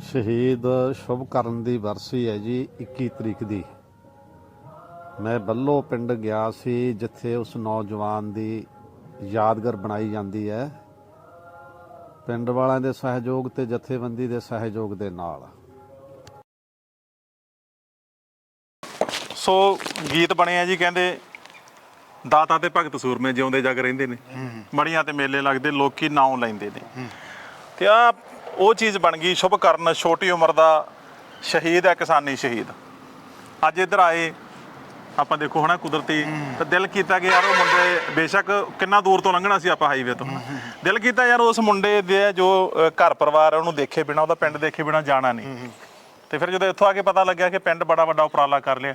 ਸ਼ਹੀਦ ਸ਼ੁਭ ਕਰਨ ਦੀ ਵਰਸੀ ਹੈ ਜੀ 21 ਤਰੀਕ ਦੀ। ਮੈਂ ਬੱਲੋ ਪਿੰਡ ਗਿਆ ਸੀ ਜਿੱਥੇ ਉਸ ਨੌਜਵਾਨ ਦੀ ਯਾਦਗਾਰ ਬਣਾਈ ਜਾਂਦੀ ਹੈ। ਪਿੰਡ ਵਾਲਿਆਂ ਦੇ ਸਹਿਯੋਗ ਤੇ ਜਥੇਬੰਦੀ ਦੇ ਸਹਿਯੋਗ ਦੇ ਨਾਲ। ਸੋ ਗੀਤ ਬਣੇ ਆ ਜੀ ਕਹਿੰਦੇ, ਦਾਤਾ ਤੇ ਭਗਤ ਸੂਰਮੇ ਜਿਉਂਦੇ ਜਗ ਰਹਿੰਦੇ ਨੇ। ਮੜੀਆਂ ਤੇ ਮੇਲੇ ਲੱਗਦੇ, ਲੋਕੀ ਨਾਉ ਲੈਂਦੇ ਨੇ। ਤੇ ਆ ਉਹ ਚੀਜ਼ ਬਣ ਗਈ ਸ਼ੁਭ ਕਰਨ ਛੋਟੀ ਉਮਰ ਦਾ ਸ਼ਹੀਦ ਹੈ ਕਿਸਾਨੀ ਸ਼ਹੀਦ। ਅੱਜ ਇੱਧਰ ਆਏ ਆਪਾਂ ਦੇਖੋ ਹਨਾ ਕੁਦਰਤੀ ਤਾਂ ਦਿਲ ਕੀਤਾ ਕਿ ਯਾਰ ਉਹ ਮੁੰਡੇ ਬੇਸ਼ੱਕ ਕਿੰਨਾ ਦੂਰ ਤੋਂ ਲੰਘਣਾ ਸੀ ਆਪਾਂ ਹਾਈਵੇ ਤੋਂ ਦਿਲ ਕੀਤਾ ਯਾਰ ਉਸ ਮੁੰਡੇ ਦੇ ਜੋ ਘਰ ਪਰਿਵਾਰ ਉਹਨੂੰ ਦੇਖੇ ਬਿਨਾ ਉਹਦਾ ਪਿੰਡ ਦੇਖੇ ਬਿਨਾ ਜਾਣਾ ਨਹੀਂ। ਤੇ ਫਿਰ ਜਦੋਂ ਇੱਥੋਂ ਆ ਕੇ ਪਤਾ ਲੱਗਿਆ ਕਿ ਪਿੰਡ ਬੜਾ ਵੱਡਾ ਉਪਰਾਲਾ ਕਰ ਲਿਆ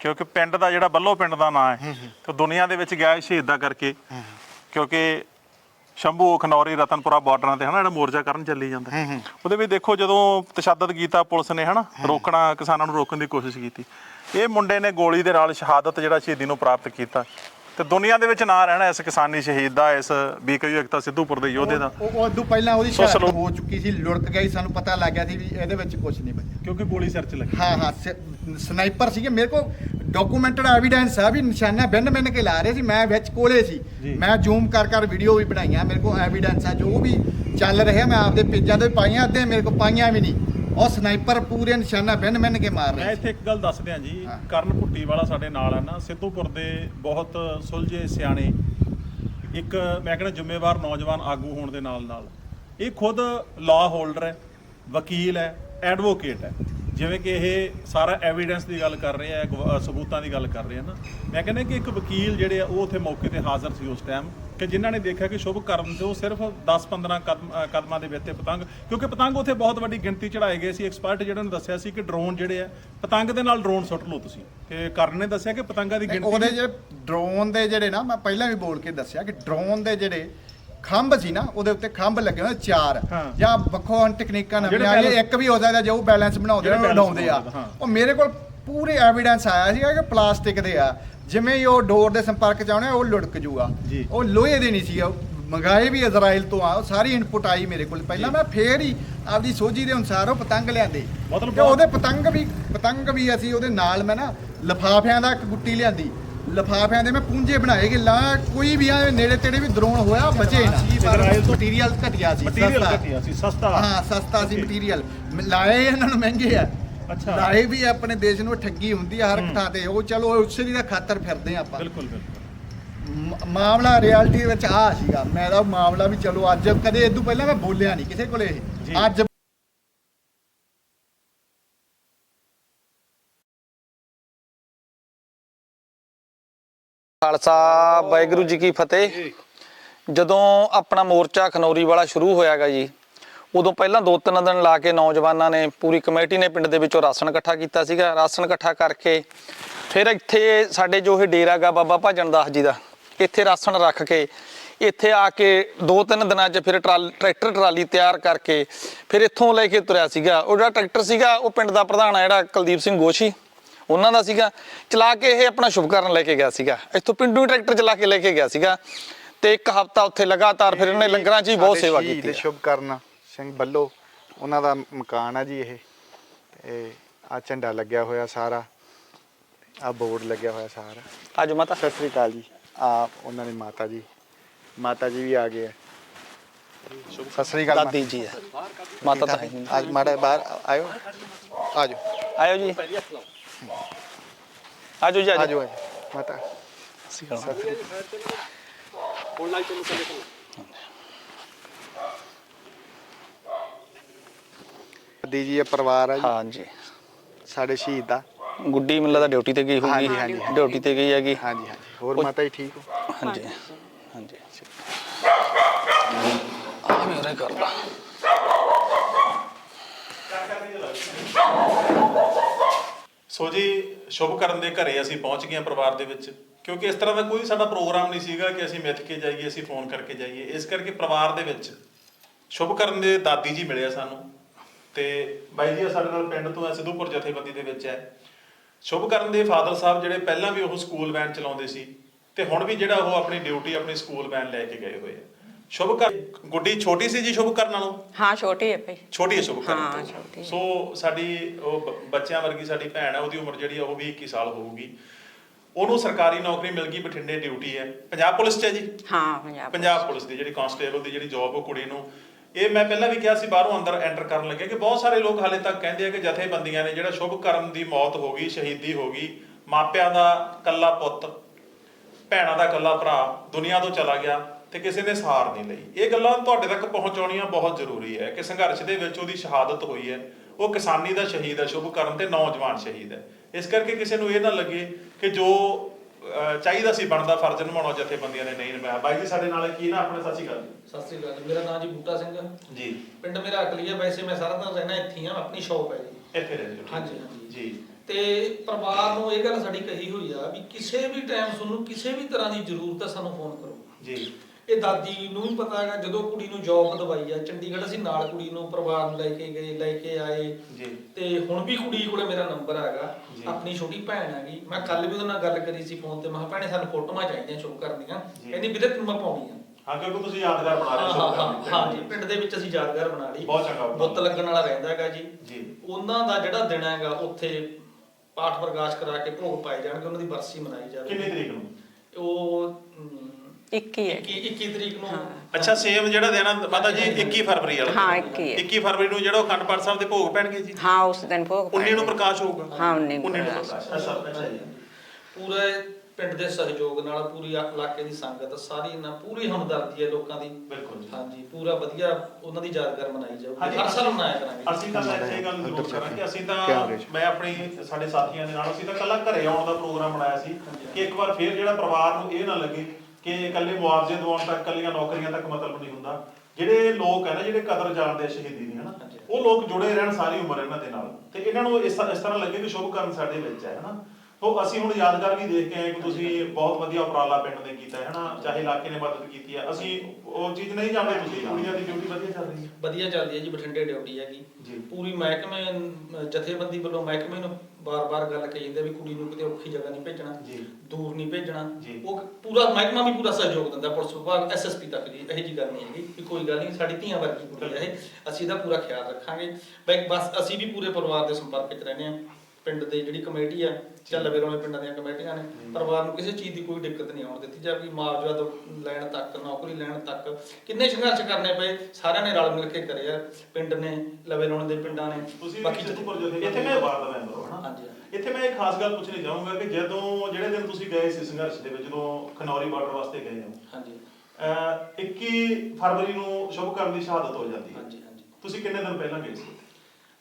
ਕਿਉਂਕਿ ਪਿੰਡ ਦਾ ਜਿਹੜਾ ਬੱਲੋ ਪਿੰਡ ਦਾ ਨਾਂ ਹੈ ਤੇ ਦੁਨੀਆ ਦੇ ਵਿੱਚ ਗਿਆ ਸ਼ਹੀਦਾਂ ਕਰਕੇ। ਕਿਉਂਕਿ ਸ਼ੰਭੂ ਖਨੌਰੀ ਰਤਨਪੁਰਾ ਬਾਰਡਰਾਂ ਤੇ ਹਨਾ ਜਿਹੜਾ ਮੋਰਚਾ ਕਰਨ ਚੱਲੀ ਜਾਂਦਾ। ਉਹਦੇ ਵਿੱਚ ਦੇਖੋ ਜਦੋਂ ਤਸ਼ੱਦਦ ਕੀਤਾ ਪੁਲਿਸ ਨੇ ਹਨਾ ਰੋਕਣਾ ਕਿਸਾਨਾਂ ਨੂੰ ਰੋਕਣ ਦੀ ਕੋਸ਼ਿਸ਼ ਕੀਤੀ। ਇਹ ਮੁੰਡੇ ਨੇ ਗੋਲੀ ਦੇ ਨਾਲ ਸ਼ਹਾਦਤ ਜਿਹੜਾ ਸ਼ਹੀਦੀ ਨੂੰ ਪ੍ਰਾਪਤ ਕੀਤਾ। ਤੇ ਦੁਨੀਆ ਦੇ ਵਿੱਚ ਨਾਂ ਰਹਿਣਾ ਇਸ ਕਿਸਾਨੀ ਸ਼ਹੀਦ ਦਾ ਇਸ ਬੀਕਯੂ ਇਕਤਾ ਸਿੱਧੂਪੁਰ ਦੇ ਯੋਧੇ ਦਾ। ਉਹ ਉਦੋਂ ਪਹਿਲਾਂ ਉਹਦੀ ਸ਼ਹਾਦਤ ਸਲੂ- ਹੋ ਚੁੱਕੀ ਸੀ ਲੁੜਕ ਗਈ ਸਾਨੂੰ ਪਤਾ ਲੱਗ ਗਿਆ ਸੀ ਵੀ ਇਹਦੇ ਵਿੱਚ ਕੁਝ ਨਹੀਂ ਬਚਿਆ। ਕਿਉਂਕਿ ਗੋਲੀ ਸਿਰ 'ਚ ਲੱਗੀ। ਹਾਂ ਹਾਂ ਸਨਾਈਪਰ ਸੀਗੇ। ਮੇਰੇ ਕੋਲ ਡਾਕੂਮੈਂਟਡ ਐਵੀਡੈਂਸ ਹੈ ਵੀ ਨਿਸ਼ਾਨਾ ਬਿੰਨ ਬਿੰਨ ਕੇ ਲਾ ਰਹੇ ਸੀ। ਮੈਂ ਵਿੱਚ ਕੋਲੇ ਸੀ। ਮੈਂ ਜ਼ੂਮ ਕਰ ਕਰ ਵੀਡੀਓ ਵੀ ਬਣਾਈਆਂ। ਮੇਰੇ ਕੋਲ ਐਵੀਡੈਂਸ ਹੈ ਜੋ ਵੀ ਚੱਲ ਰਿਹਾ ਮੈਂ ਆਪਦੇ ਪੇਜਾਂ ਤੇ ਵੀ ਪਾਈਆਂ ਅੱਧੇ ਮੇਰੇ ਕੋਲ ਪਾਈਆਂ ਵੀ ਨਹੀਂ। ਉਹ ਸਨਾਈਪਰ ਪੂਰੇ ਨਿਸ਼ਾਨਾ ਬਿੰਨ ਬਿੰਨ ਕੇ ਮਾਰ ਮੈਂ ਰਿਹਾ ਇੱਥੇ ਇੱਕ ਗੱਲ ਦੱਸ ਦਿਆਂ ਜੀ। ਹਾਂ। ਕਰਨ ਭੁੱਟੀ ਵਾਲਾ ਸਾਡੇ ਨਾਲ ਆ ਨਾ ਸਿੱਧੂਪੁਰ ਦੇ ਬਹੁਤ ਸੁਲਝੇ ਸਿਆਣੇ। ਇੱਕ ਮੈਂ ਕਹਿੰਦਾ ਜ਼ਿੰਮੇਵਾਰ ਨੌਜਵਾਨ ਆਗੂ ਹੋਣ ਦੇ ਨਾਲ ਨਾਲ। ਇਹ ਖੁਦ ਲਾਅ ਹੋਲਡਰ ਹੈ ਵਕੀਲ ਹੈ ਐਡਵੋਕੇਟ ਹੈ। ਜਿਵੇਂ ਕਿ ਇਹ ਸਾਰਾ ਐਵੀਡੈਂਸ ਦੀ ਗੱਲ ਕਰ ਰਹੇ ਗਵਾ- ਅ, ਸਬੂਤਾਂ ਦੀ ਗੱਲ ਕਰ ਰਹੇ ਨਾ। ਮੈਂ ਕਹਿੰਦਾ ਕਿ ਇੱਕ ਵਕੀਲ ਜਿਹੜੇ ਆ ਉਹ ਉੱਥੇ ਮੌਕੇ ਤੇ ਹਾਜ਼ਰ ਸੀ ਉਸ ਟਾਈਮ ਕਿ ਜਿਨ੍ਹਾਂ ਨੇ ਦੇਖਿਆ ਕਿ ਸ਼ੁਭ ਕਰਨ ਤੋਂ ਸਿਰਫ 10-15 ਕਦਮ ਦੇ ਵਿੱਚ ਤੇ ਪਤੰਗ ਕਿਉਂਕਿ ਪਤੰਗ ਉੱਥੇ ਬਹੁਤ ਵੱਡੀ ਗਿਣਤੀ ਚੜਾਏ ਗਏ ਸੀ। ਐਕਸਪਰਟ ਜਿਹੜਾ ਨੇ ਦੱਸਿਆ ਸੀ ਕਿ ਡਰੋਨ ਜਿਹੜੇ ਆ ਪਤੰਗ ਦੇ ਨਾਲ ਡਰੋਨ ਸੁੱਟ ਲਓ ਤੁਸੀਂ। ਕਿ ਕਰਨ ਨੇ ਦੱਸਿਆ ਕਿ ਪਤੰਗਾਂ ਦੀ ਗਿਣਤੀ ਉਹਦੇ ਜਿਹੜੇ ਡਰੋਨ ਦੇ ਜਿਹੜੇ ਨਾ ਮੈਂ ਪਹਿਲਾਂ ਵੀ ਬੋਲ ਕੇ ਦੱਸਿਆ ਕਿ ਡਰੋਨ ਦੇ ਜਿਹੜੇ ਖੰਭ ਸੀ ਨਾ ਉਹਦੇ ਉੱਤੇ ਖੰਭ ਲੱਗੇ ਹੋਏ ਚਾਰ। ਜਾਂ ਵੱਖੋ ਹਨ ਟੈਕਨੀਕਾਂ ਨਵੀਆਂ ਆਈਆਂ ਇੱਕ ਵੀ ਹੋ ਸਕਦਾ ਜੋ ਬੈਲੈਂਸ ਬਣਾਉਂਦੇ balance ਉਡਾਉਂਦੇ ਆ। ਉਹ ਮੇਰੇ ਕੋਲ ਪੂਰੇ ਐਵੀਡੈਂਸ ਆਇਆ ਸੀਗਾ ਕਿ ਪਲਾਸਟਿਕ ਦੇ ਆ। ਜਿਵੇਂ ਹੀ ਉਹ ਡੋਰ ਦੇ ਸੰਪਰਕ ਚ ਆਉਣੇ ਉਹ ਲੁੜਕ ਜੂਗਾ। ਜੀ। ਉਹ ਲੋਹੇ ਦੇ ਨਹੀਂ ਸੀ ਉਹ ਮੰਗਾਏ ਵੀ ਇਜ਼ਰਾਈਲ ਤੋਂ ਆ ਉਹ ਸਾਰੀ ਇਨਪੁਟ ਆਈ ਮੇਰੇ ਕੋਲ। ਪਹਿਲਾਂ ਮੈਂ ਫੇਰ ਹੀ ਆਪਦੀ ਸੋਝੀ ਦੇ ਅਨੁਸਾਰ ਉਹ ਪਤੰਗ ਲਿਆਂਦੇ। ਮਤਲਬ ਤੇ ਉਹਦੇ ਪਤੰਗ ਵੀ ਪਤੰਗ ਵੀ ਅਸੀਂ ਉਹਦੇ ਨਾਲ ਮੈਂ ਨਾ ਲਫਾਫਿਆਂ ਦਾ ਇੱਕ ਗੁੱਟੀ ਲਿਆਂਦੀ। ਲਫਾਫਿਆਂ ਦੇ ਮੈਂ ਪੂੰਜੇ ਬਣਾਏ ਕਿ ਲਾ ਕੋਈ ਵੀ ਆ ਨੇੜੇ ਤੇੜੇ ਵੀ ਡਰੋਨ ਹੋਇਆ ਬਚੇ ਨਾ। ਇਜ਼ਰਾਈਲ ਤੋਂ- ਮਟੀਰੀਅਲ ਘਟਿਆ ਸੀ ਮਟੀਰੀਅਲ ਸਸਤਾ। ਘਟਿਆ ਸੀ ਸਸਤਾ। ਹਾਂ ਸਸਤਾ ਸੀ Okay. ਮਟੀਰੀਅਲ ਲਾਏ ਇਹਨਾਂ ਨੂੰ ਮਹਿੰਗੇ ਆ। ਅੱਛਾ। ਲਾਏ ਵੀ ਆਪਣੇ ਦੇਸ਼ ਨੂੰ ਠੱਗੀ ਹੁੰਦੀ ਆ ਹਰ ਥਾਂ ਤੇ। ਉਹ ਚਲੋ ਉਸੇ ਦੀ ਦਾ ਖਾਤਰ ਫਿਰਦੇ ਆ ਆਪਾਂ। ਬਿਲਕੁਲ ਬਿਲਕੁਲ। ਮ- ਮਾਮਲਾ ਰਿਐਲਿਟੀ ਵਿੱਚ ਆ ਸੀਗਾ। ਮੇਰਾ ਮਾਮਲਾ ਵੀ ਚਲੋ ਅੱਜ ਕਦੇ ਇਦੋਂ ਪਹਿਲਾਂ ਮੈਂ ਬੋਲਿਆ ਨਹੀਂ ਕਿਸੇ ਕੋਲੇ। ਜੀ। ਇਹ। ਅੱਜ ਖਾਲਸਾ ਵਾਹਿਗੁਰੂ ਜੀ ਕੀ ਫਤਿਹ। ਜਦੋਂ ਆਪਣਾ ਮੋਰਚਾ ਖਨੌਰੀ ਵਾਲਾ ਸ਼ੁਰੂ ਹੋਇਆਗਾ ਜੀ ਉਦੋਂ ਪਹਿਲਾਂ ਦੋ ਤਿੰਨ ਦਿਨ ਲਾ ਕੇ ਨੌਜਵਾਨਾਂ ਨੇ ਪੂਰੀ ਕਮੇਟੀ ਨੇ ਪਿੰਡ ਦੇ ਵਿੱਚੋਂ ਰਾਸ਼ਨ ਇਕੱਠਾ ਕੀਤਾ ਸੀਗਾ। ਰਾਸ਼ਨ ਇਕੱਠਾ ਕਰਕੇ ਫਿਰ ਇੱਥੇ ਸਾਡੇ ਜੋ ਇਹ ਡੇਰਾ ਗਾ ਬਾਬਾ ਭਜਨ ਦਾਸ ਜੀ ਦਾ ਇੱਥੇ ਰਾਸ਼ਨ ਰੱਖ ਕੇ ਇੱਥੇ ਆ ਕੇ ਦੋ ਤਿੰਨ ਦਿਨਾਂ 'ਚ ਫਿਰ ਟਰੈਕਟਰ ਟਰਾਲੀ ਤਿਆਰ ਕਰਕੇ ਫਿਰ ਇੱਥੋਂ ਲੈ ਕੇ ਤੁਰਿਆ ਸੀਗਾ। ਉਹ ਜਿਹੜਾ ਟਰੈਕਟਰ ਸੀਗਾ ਉਹ ਪਿੰਡ ਦਾ ਪ੍ਰਧਾਨ ਆ ਜਿਹੜਾ ਕੁਲਦੀਪ ਸਿੰਘ ਗੋਸ਼ੀ ਉਹਨਾਂ ਦਾ ਸੀਗਾ। ਚਲਾ ਕੇ ਇਹ ਆਪਣਾ ਸ਼ੁਭਕਰਨ ਲੈ ਕੇ ਗਿਆ ਸੀਗਾ। ਇੱਥੋਂ ਪਿੰਡੂ ਹੀ ਟਰੈਕਟਰ ਚਲਾ ਕੇ ਲੈ ਕੇ ਗਿਆ ਸੀਗਾ ਤੇ ਇੱਕ ਹਫਤਾ ਉੱਥੇ ਲਗਾਤਾਰ ਫਿਰ ਇਹਨੇ ਲੰਗਰਾਂ 'ਚ ਹੀ ਬਹੁਤ ਸੇਵਾ ਕੀਤੀ ਹੈ। ਸ਼ੁਭਕਰਨ। ਸਿੰਘ ਬੱਲੋ ਉਹਨਾਂ ਦਾ ਮਕਾਨ ਆ ਜੀ ਇਹ। ਤੇ ਆ ਝੰਡਾ ਲੱਗਿਆ ਹੋਇਆ ਸਾਰਾ। ਆ ਬੋਰਡ ਲੱਗਿਆ ਹੋਇਆ ਸਾਰਾ। ਆਜੋ ਮਾਤਾ ਸਤਿ ਸ੍ਰੀ ਅਕਾਲ ਜੀ। ਆ ਉਹਨਾਂ ਦੀ ਮਾਤਾ ਜੀ। ਮਾਤਾ ਜੀ ਵੀ ਆ ਗਏ ਆ। ਸਤਿ ਸ੍ਰੀ ਅਕਾਲ ਦਾਦੀ ਜੀ ਹੈ ਮਾਤਾ ਤਾਂ ਹੈ ਨਹੀਂ। ਅੱਜ ਮਾੜਾ ਬਾਹਰ ਆਇਓ। ਆਜੋ। ਆਇਓ ਜੀ। ਆਜੋ ਜੀ ਆਜੋ। ਆਜੋ ਆਜੋ। ਮਾਤਾ। ਸਤਿ ਸ਼੍ਰੀ ਅਕਾਲ। ਦੀ ਜੀ ਇਹ ਪਰਿਵਾਰ ਆ ਜੀ। ਹਾਂ ਜੀ ਸਾਡੇ ਸ਼ਹੀਦ ਦਾ ਗੁੱਡੀ ਮੈਨੂੰ ਲੱਗਦਾ ਡਿਊਟੀ ਤੇ ਗਈ ਹੋਊਗੀ। ਹਾਂਜੀ, ਹਾਂਜੀ, ਹਾਂਜੀ। ਡਿਊਟੀ ਤੇ ਗਈ ਹੈਗੀ। ਹਾਂਜੀ ਹਾਂਜੀ। ਹੋਰ ਮਾਤਾ ਜੀ ਠੀਕ ਹੋ? ਹਾਂਜੀ ਹਾਂਜੀ। ਆ ਮੇਰੇ ਕਰਦਾ ਸੋ ਜੀ ਸ਼ੁਭ ਕਰਨ ਦੇ ਘਰੇ ਅਸੀਂ ਪਹੁੰਚ ਗਏ ਹਾਂ ਪਰਿਵਾਰ ਦੇ ਵਿੱਚ। ਕਿਉਂਕਿ ਇਸ ਤਰ੍ਹਾਂ ਦਾ ਕੋਈ ਸਾਡਾ ਪ੍ਰੋਗਰਾਮ ਨਹੀਂ ਸੀਗਾ ਕਿ ਅਸੀਂ ਮਿੱਥ ਕੇ ਜਾਈਏ ਅਸੀਂ ਫੋਨ ਕਰਕੇ ਜਾਈਏ। ਇਸ ਕਰਕੇ ਪਰਿਵਾਰ ਦੇ ਵਿੱਚ ਸ਼ੁਭ ਕਰਨ ਦੇ ਦਾਦੀ ਜੀ ਮਿਲਿਆ ਸਾਨੂੰ। ਤੇ ਬਾਈ ਜੀ ਸਾਡੇ ਨਾਲ ਪਿੰਡ ਤੋਂ ਹੈ ਸਿੱਧੂਪੁਰ ਜਥੇਬੰਦੀ ਦੇ ਵਿੱਚ ਹੈ। ਸ਼ੁਭ ਕਰਨ ਦੇ ਫਾਦਰ ਸਾਹਿਬ ਜਿਹੜੇ ਪਹਿਲਾਂ ਵੀ ਉਹ ਸਕੂਲ ਵੈਨ ਚਲਾਉਂਦੇ ਸੀ ਤੇ ਹੁਣ ਵੀ ਜਿਹੜਾ ਉਹ ਆਪਣੀ ਡਿਊਟੀ ਆਪਣੀ ਸਕੂਲ ਵੈਨ ਲੈ ਕੇ ਗਏ ਹੋਏ ਆ। ਸ਼ੁਭ ਕਰ ਗੁੱਡੀ ਛੋਟੀ ਸੀ ਜੀ ਸ਼ੁਭ ਕਰਨ ਨਾਲੋਂ? ਹਾਂ ਛੋਟੀ ਹੈ ਭਾਈ। ਛੋਟੀ ਹੈ ਸ਼ੁਭ ਕਰਨ ਹਾਂ, ਤੋਂ ਛੋਟੀ ਹੈ। ਸੋ ਸਾਡੀ ਉਹ ਬ- ਬੱਚਿਆਂ ਵਰਗੀ ਸਾਡੀ ਭੈਣ ਹੈ ਉਹਦੀ ਉਮਰ ਜਿਹੜੀ ਆ ਉਹ ਵੀ 21 ਸਾਲ ਹੋਊਗੀ। ਉਹਨੂੰ ਸਰਕਾਰੀ ਨੌਕਰੀ ਮਿਲ ਗਈ ਬਠਿੰਡੇ ਡਿਊਟੀ ਹੈ। ਪੰਜਾਬ ਪੁਲਿਸ 'ਚ ਹੈ ਜੀ? ਹਾਂ ਪੰਜਾਬ ਪੰਜਾਬ ਪੁਲਿਸ। ਦੀ ਜਿਹੜੀ ਕਾਂਸਟੇਬਲ ਦੀ ਜਿਹੜੀ ਜੌਬ ਉਹ ਕੁੜੀ ਨੂੰ ਇਹ ਮੈਂ ਪਹਿਲਾਂ ਵੀ ਕਿਹਾ ਸੀ, ਬਾਹਰੋਂ ਅੰਦਰ ਐਂਟਰ ਕਰਨ ਲੱਗੇ ਕਿ ਬਹੁਤ ਸਾਰੇ ਲੋਕ ਹਾਲੇ ਤੱਕ ਕਹਿੰਦੇ ਆ ਕਿ ਜਥੇਬੰਦੀਆਂ ਨੇ ਜਿਹੜਾ ਸ਼ੁਭ ਕਰਨ ਦੀ ਮੌਤ ਹੋ ਗਈ, ਸ਼ਹੀਦੀ ਹੋ ਗਈ, ਮਾਪਿਆਂ ਦਾ ਕੱਲਾ ਪੁੱਤ, ਭੈਣਾਂ ਦਾ ਕੱਲਾ ਭਰਾ ਦੁਨੀਆ ਤੋਂ ਚਲਾ ਗਿਆ ਤੇ ਕਿਸੇ ਨੇ ਸਹਾਰ ਨਹੀਂ ਲਈ। ਇਹ ਗੱਲਾਂ ਤੁਹਾਡੇ ਤੱਕ ਪਹੁੰਚਾਉਣੀਆਂ ਬਹੁਤ ਜ਼ਰੂਰੀ ਹੈ ਕਿ ਸੰਘਰਸ਼ ਦੇ ਵਿੱਚ ਉਹਦੀ ਸ਼ਹਾਦਤ ਹੋਈ ਹੈ, ਉਹ ਕਿਸਾਨੀ ਦਾ ਸ਼ਹੀਦ ਹੈ, ਸ਼ੁਭ ਕਰਨ ਤੇ ਨੌਜਵਾਨ ਸ਼ਹੀਦ ਹੈ। ਇਸ ਕਰਕੇ ਕਿਸੇ ਨੂੰ ਇਹ ਨਾ ਲੱਗੇ ਕਿ ਜੋ ਚਾਹੀਦਾ ਸੀ ਬਣਦਾ ਫਰਜ਼ ਨਿਭਾਉਣਾ ਜਥੇਬੰਦੀਆਂ ਨੇ ਨਹੀਂ ਨਿਭਾਇਆ। ਬਾਈ ਜੀ ਸਾਡੇ ਨਾਲ ਕੀ ਨਾ ਆਪਣੇ ਸਤਿ ਸ਼੍ਰੀ ਅਕਾਲ ਸਤਿ ਸ੍ਰੀ ਅਕਾਲ ਜੀ। ਮੇਰਾ ਨਾਮ ਜੀ ਬੂਟਾ ਸਿੰਘ। ਜੀ। ਪਿੰਡ ਮੇਰਾ ਅਕਲੀ ਹੈ ਵੈਸੇ ਮੈਂ ਸਾਰਾ ਦਿਨ ਰਹਿਣਾ ਇੱਥੇ ਹੀ ਆ ਆਪਣੀ ਸ਼ੌਪ ਹੈ ਜੀ। ਇੱਥੇ ਰਹਿੰਦੇ ਹੋ ਠੀਕ ਹੈ। ਹਾਂਜੀ, ਹਾਂਜੀ। ਜੀ। ਤੇ ਪਰਿਵਾਰ ਨੂੰ ਇਹ ਗੱਲ ਸਾਡੀ ਕਹੀ ਹੋਈ ਆ ਵੀ ਕਿਸੇ ਵੀ ਟਾਈਮ ਤੁਹਾਨੂੰ ਕਿਸੇ ਵੀ ਤਰ੍ਹਾਂ ਦੀ ਜ਼ਰੂਰਤ ਹੈ ਸਾਨੂੰ ਫੋਨ ਕਰੋ। ਜੀ। ਇਹ ਦਾਦੀ ਨੂੰ ਵੀ ਪਤਾ ਹੈਗਾ ਜਦੋਂ ਕੁੜੀ ਨੂੰ ਜੌਬ ਦਵਾਈ ਆ ਚੰਡੀਗੜ੍ਹ ਅਸੀਂ ਨਾਲ ਕੁੜੀ ਨੂੰ ਪਰਿਵਾਰ ਨੂੰ ਲੈ ਕੇ ਗਏ ਲੈ ਕੇ ਆਏ। ਜੀ। ਤੇ ਹੁਣ ਵੀ ਕੁੜੀ ਕੋਲੇ ਮੇਰਾ ਨੰਬਰ ਹੈਗਾ। ਆਪਣੀ ਛੋਟੀ ਭੈਣ ਹੈਗੀ। ਮੈਂ ਕੱਲ ਵੀ ਉਹਦੇ ਨਾਲ ਗੱਲ ਕਰੀ ਸੀ ਫੋਨ ਤੇ ਮੈਂ ਕਿਹਾ ਭੈਣੇ ਸਾਨੂੰ ਫੋਟੋਆਂ ਚਾਹੀਦੀਆਂ ਸ਼ੁਭ ਕਰਨੀਆਂ। ਕਹਿੰਦੀ ਵੀਰੇ ਤੈਨੂੰ ਮੈਂ ਪਾਉਣੀ ਆ। ਹਾਂ ਕਿਉਂਕਿ ਤੁਸੀਂ ਯਾਦਗਾਰ ਬਣਾ ਰਹੇ ਹਾਂ ਹੋ ਹਾਂ ਹਾਂ। ਹਾਂ ਜੀ ਪਿੰਡ ਦੇ ਵਿੱਚ ਅਸੀਂ ਯਾਦਗਾਰ ਬਣਾ ਲਈ। ਬਹੁਤ ਚੰਗਾ। ਬੁੱਤ ਲੱਗਣ ਵਾਲਾ ਰਹਿੰਦਾ ਹੈਗਾ ਜੀ। ਜੀ। ਉਹਨਾਂ ਦਾ ਜਿਹੜਾ ਦਿਨ ਹੈਗਾ ਉੱਥੇ ਪਾਠ ਪ੍ਰਕਾਸ਼ ਕਰਾ ਕੇ ਭੋਗ ਪਾਏ ਜਾਣਗੇ ਉਹਨਾਂ ਦੀ ਬਰਸੀ ਮਨਾਈ ਜਾਵੇ। ਕਿੰਨੀ ਤਰੀਕ ਨੂੰ? ਉਹ ਅਮ, 21 ਹੈ। 21 21 ਤਰੀਕ ਨੂੰ? ਅੱਛਾ ਸੇਮ ਜਿਹੜਾ ਦੇਣਾ ਮਾਤਾ ਜੀ 21 ਫਰਵਰੀ ਵਾਲਾ। ਹਾਂ, 21 ਹੈ। 21 ਫਰਵਰੀ ਨੂੰ ਜਿਹੜਾ ਉਹ ਅਖੰਡ ਪਾਠ ਸਾਹਿਬ ਦੇ ਭੋਗ ਪੈਣਗੇ ਜੀ? ਹਾਂ ਉਸ ਦਿਨ ਭੋਗ 19 ਨੂੰ ਪਾਇਆ ਪ੍ਰਕਾਸ਼ ਹੋਊਗਾ। ਹਾਂ, 19 ਨੂੰ 19 ਨੂੰ ਪ੍ਰਕਾਸ਼। ਪ੍ਰਕਾਸ਼। ਅੱਛਾ ਅੱਛਾ ਜੀ। ਪੂਰੇ ਪਿੰਡ ਦੇ ਸਹਿਯੋਗ ਨਾਲ ਪੂਰੀ ਇਲਾਕੇ ਦੀ ਸੰਗਤ ਸਾਰੀ ਨਾਲ ਪੂਰੀ ਹਮਦਰਦੀ ਹੈ ਲੋਕਾਂ ਦੀ। ਬਿਲਕੁਲ ਜੀ। ਹਾਂਜੀ ਪੂਰਾ ਵਧੀਆ ਉਹਨਾਂ ਦੀ ਯਾਦਗਾਰ ਮਨਾਈ ਜਾਊਗੀ। ਹਾਂਜੀ, ਹਰ ਸਾਲ ਮਨਾਇਆ ਕਰਾਂਗੇ। ਅਸੀਂ ਤਾਂ ਇੱਥੇ ਗੱਲ ਜ਼ਰੂਰ ਕਰਾਂਗੇ ਅਸੀਂ ਤਾਂ। ਮੈਂ ਆਪਣੀ ਸਾਡੇ ਸਾਥੀਆਂ ਦੇ ਨਾਲ ਅਸੀਂ ਤਾਂ ਕੱਲਾ ਘਰੇ ਆਉਣ ਦਾ ਪ੍ਰੋਗਰਾਮ ਬਣਾਇਆ ਸੀ ਕਿ ਇੱਕ ਵਾਰ ਫੇਰ ਜਿਹੜਾ ਪਰਿਵਾਰ ਨੂੰ ਇਹ ਨਾ ਲੱਗੇ ਕਿ ਇਕੱਲੇ ਮੁਆਵਜ਼ੇ ਦਿਵਾਉਣ ਤੱਕ ਇਕੱਲੀਆਂ ਨੌਕਰੀਆਂ ਤੱਕ ਮਤਲਬ ਨਹੀਂ ਹੁੰਦਾ। ਜਿਹੜੇ ਲੋਕ ਹੈ ਨਾ ਜਿਹੜੇ ਕਦਰ ਜਾਣਦੇ ਆ ਸ਼ਹੀਦੀ ਦੀ ਹਨਾ। ਉਹ ਲੋਕ ਜੁੜੇ ਰਹਿਣ ਸਾਰੀ ਉਮਰ ਇਹਨਾਂ ਦੇ ਨਾਲ। ਤੇ ਇਹਨਾਂ ਨੂੰ ਇਸ ਇਸ ਤਰ੍ਹਾਂ ਲੱਗੇ ਕਿ ਸ਼ੁਭ ਕਰਨ ਸਾਡੇ ਵਿੱਚ ਹੈ ਹਨਾ। ਸੋ ਅਸੀਂ ਹੁਣ ਯਾਦਗਾਰ ਵੀ ਦੇਖ ਕੇ ਆਏ ਕਿ ਤੁਸੀਂ ਬਹੁਤ ਵਧੀਆ ਉਪਰਾਲਾ ਪਿੰਡ ਨੇ ਕੀਤਾ ਹੈ ਹਨਾ। ਚਾਹੇ ਇਲਾਕੇ ਨੇ ਮਦਦ ਕੀਤੀ ਹੈ। ਅਸੀਂ ਉਹ ਚੀਜ਼ ਨਹੀਂ ਜਾਣਦੇ ਤੁਸੀਂ ਕੁੜੀਆਂ ਦੀ ਡਿਊਟੀ ਵਧੀਆ ਚੱਲ ਰਹੀ ਹੈ। ਵਧੀਆ ਚੱਲਦੀ ਹੈ ਜੀ ਬਠਿੰਡੇ ਡਿਊਟੀ ਹੈਗੀ। ਜੀ। ਪੂਰੀ ਮਹਿਕਮੇ ਜਥੇਬੰਦੀ ਵੱਲੋਂ ਮਹਿਕਮੇ ਨੂੰ ਬਾਰ-ਬਾਰ ਗੱਲ ਕਹੀ ਜਾਂਦੀ ਵੀ ਕੁੜੀ ਨੂੰ ਕਿਤੇ ਔਖੀ ਜਗ੍ਹਾ ਨਹੀਂ ਭੇਜਣਾ ਜੀ। ਦੂਰ ਨਹੀਂ ਭੇਜਣਾ ਜੀ। ਉਹ ਪੂਰਾ ਮਹਿਕਮਾ ਵੀ ਪੂਰਾ ਸਹਿਯੋਗ ਦਿੰਦਾ ਪੁਲਿਸ ਵਿਭਾਗ ਐਸਐਸਪੀ ਤੱਕ ਜੀ ਇਹ ਜੀ ਗੱਲ ਨਹੀਂ ਹੈਗੀ ਵੀ ਕੋਈ ਗੱਲ ਨਹੀਂ ਸਾਡੀ ਧੀਆਂ ਵਰਗੀ ਕੁੜੀ ਹੈ ਇਹ ਅਸੀਂ ਇਹਦਾ ਪੂਰਾ ਖਿਆਲ ਰੱਖਾਂਗੇ ਬਈ ਬਸ ਅਸੀਂ ਵੀ ਪੂਰੇ ਪਰਿਵਾਰ ਦੇ ਸੰਪਰਕ 'ਚ ਰਹਿੰਦੇ ਹਾਂ ਪਿੰਡ ਦੇ ਜਿਹੜੀ ਕਮੇਟੀ ਆ ਚੱਲ ਲਵੇ ਰੋਲੇ ਪਿੰਡਾਂ ਦੀਆਂ ਕਮੇਟੀਆਂ ਨੇ ਪਰਿਵਾਰ ਨੂੰ ਕਿਸੇ ਚੀਜ਼ ਦੀ ਕੋਈ ਦਿੱਕਤ ਨਹੀਂ ਆਉਣ ਦਿੱਤੀ ਜਾਵੇ ਮੁਆਵਜ਼ਾ ਤੋਂ ਲੈਣ ਤੱਕ ਨੌਕਰੀ ਲੈਣ ਤੱਕ ਕਿੰਨੇ ਸੰਘਰਸ਼ ਕਰਨੇ ਪਏ ਸਾਰਿਆਂ ਨੇ ਰਲ ਮਿਲ ਕੇ ਕਰੇ ਆ ਪਿੰਡ ਨੇ ਲਵੇ ਰੋਲੇ ਦੇ ਪਿੰਡਾਂ ਨੇ ਬਾਕੀ ਬਾਕੀ ਜਿੱਥੇ- ਇੱਥੇ ਮੈਂ ਬਾਤ ਦਾ ਮੈਂਬਰ ਹਾਂ ਹਾਂਜੀ, ਇੱਥੇ ਮੈਂ ਇੱਕ ਖਾਸ ਗੱਲ ਪੁੱਛਣੀ ਚਾਹੂੰਗਾ ਕਿ ਜਦੋਂ ਜਿਹੜੇ ਦਿਨ ਤੁਸੀਂ ਗਏ ਸੀ ਸੰਘਰਸ਼ ਦੇ ਵਿੱਚ ਜਦੋਂ ਖਨੌਰੀ ਬਾਰਡਰ ਵਾਸਤੇ ਗਏ ਹੋ ਹਾਂਜੀ। ਅਹ 21 ਫਰਵਰੀ ਨੂੰ ਸ਼ੁਭ ਕਰਨ ਦੀ ਸ਼ਹਾਦਤ ਹੋ ਜਾਂਦੀ ਹੈ। ਹਾਂਜੀ ਹਾਂਜੀ। ਤੁਸੀਂ ਕਿੰਨੇ ਦਿਨ ਪਹਿਲਾਂ ਗਏ ਸੀ?